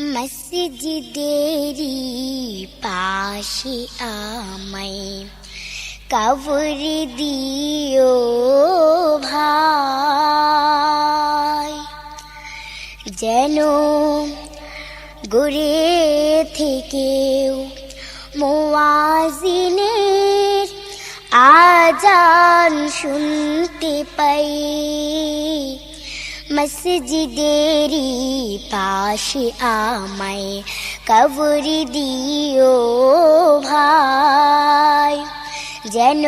মসজিদেরি পাশে আমায় কবর দিও ভাই। যেন ঘুরে থেকেও মোয়াজিনের আজান শুনতে পাই। মসজিদেরি পাশে আমায় কবর দিও ভাই যেন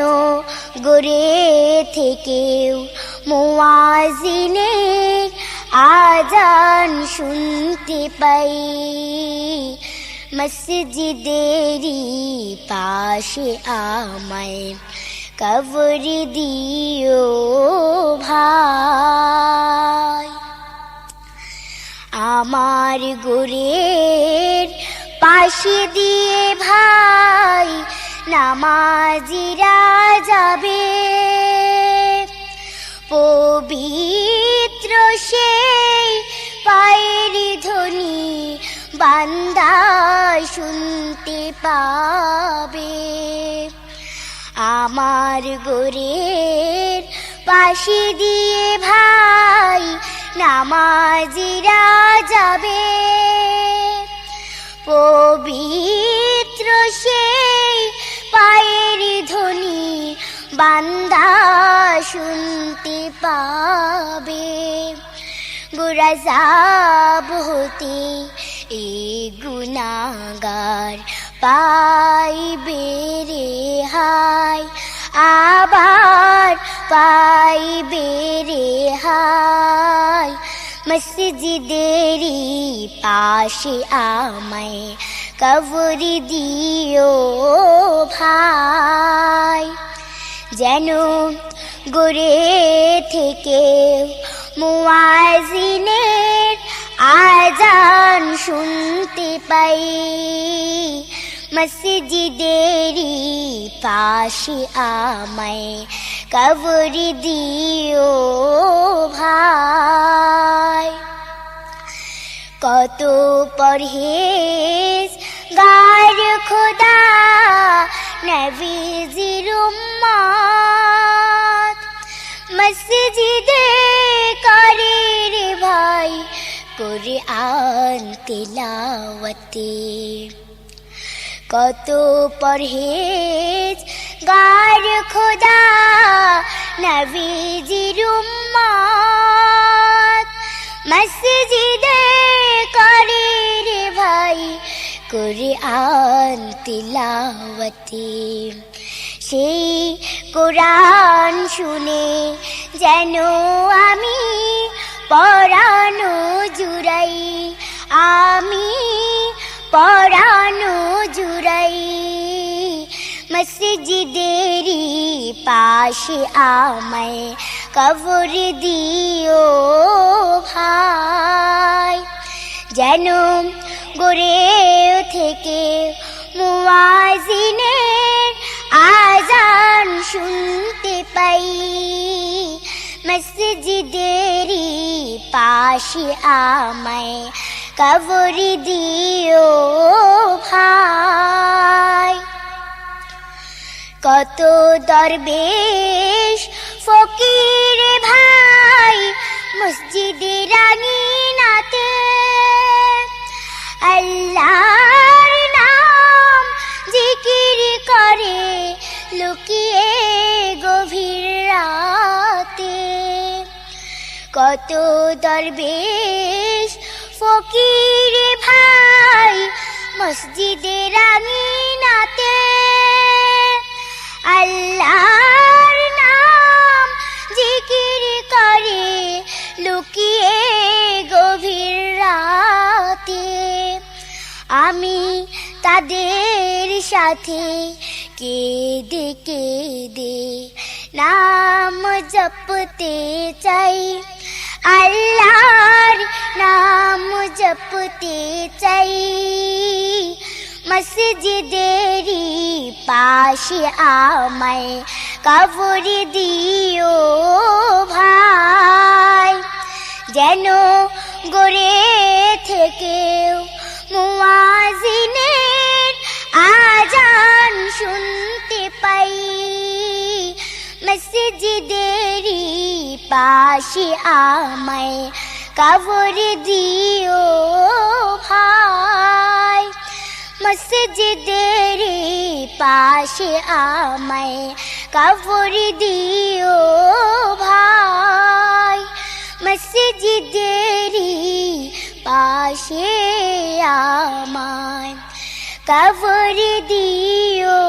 গড়ে থেকেও মোয়াজিনের আজান শুনতে পাই মসজিদেরি পাশে আমায় কবর দিও ভাই আমার গোরের পাশে দিয়ে ভাই নামাজিরা যাবে পবিত্র সেই পায়ের ধ্বনি বান্দা শুনতে পাবে। আমার গোরের পাশে দিয়ে ভাই নামাজিরা যাবে পবিত্র সেই পায়ের ধ্বনি বান্দা শুনতে পাবে। গুরাজাব হতে এ গুনাগার পাইবে রে হাই আবার পাইবে রে হাই মসজিদেরি পাশে আমায় কবর দিও ভাই যেন গড়ে থেকে মুয়াজিনের আজান শুনতে পাই মসজিদেরি পাশে আমায় কবর দিও ভাই। কত পরহেজ, গার খোদা, নবীজির উম্মত মসজিদে করে রে ভাই, কোরআন তেলাওয়াতে। কত পরহেজ, গার খোদা নবীজির মসজিদে করে রে ভাই কোরআন তিলাওয়াতে। সেই কোরআন শুনে যেন আমি পড়ানো জুড়াই, আমি পড়ানো জুড়াই। মসজিদেরি পাশে আমায় কবর দিও ভাই। যেন গড়ে থেকে মুয়াজিনের আজান শুনতে পাই। মসজিদেরি পাশে আমায় কবর দিও ভাই। কত দরবেশ। ফকির ভাই, মসজিদে রানী নাতে আল্লাহর নাম জিকির করে লুকিয়ে গভীর রাতে। কত দরবেশ, ফকির ভাই, মসজিদে রানী নাতে আল্লাহর নাম জিকির করে, লুকিয়ে গভীর রাতে। আমি তাদের সাথে কেঁদে কেঁদে নাম জপতে চাই। আল্লাহর নাম জপতে চাই। মসজিদেরি পাশে আমায় কবর দিও ভাই। যেন গড়ে থেকেও মুয়াজিনের আজান শুনতে পাই। মসজিদেরই পাশে আমায় কবর দিও ভাই। মসজিদেরই পাশে আমায় কবর দিও ভাই। মসজিদের পাশে আমায় কবর দিও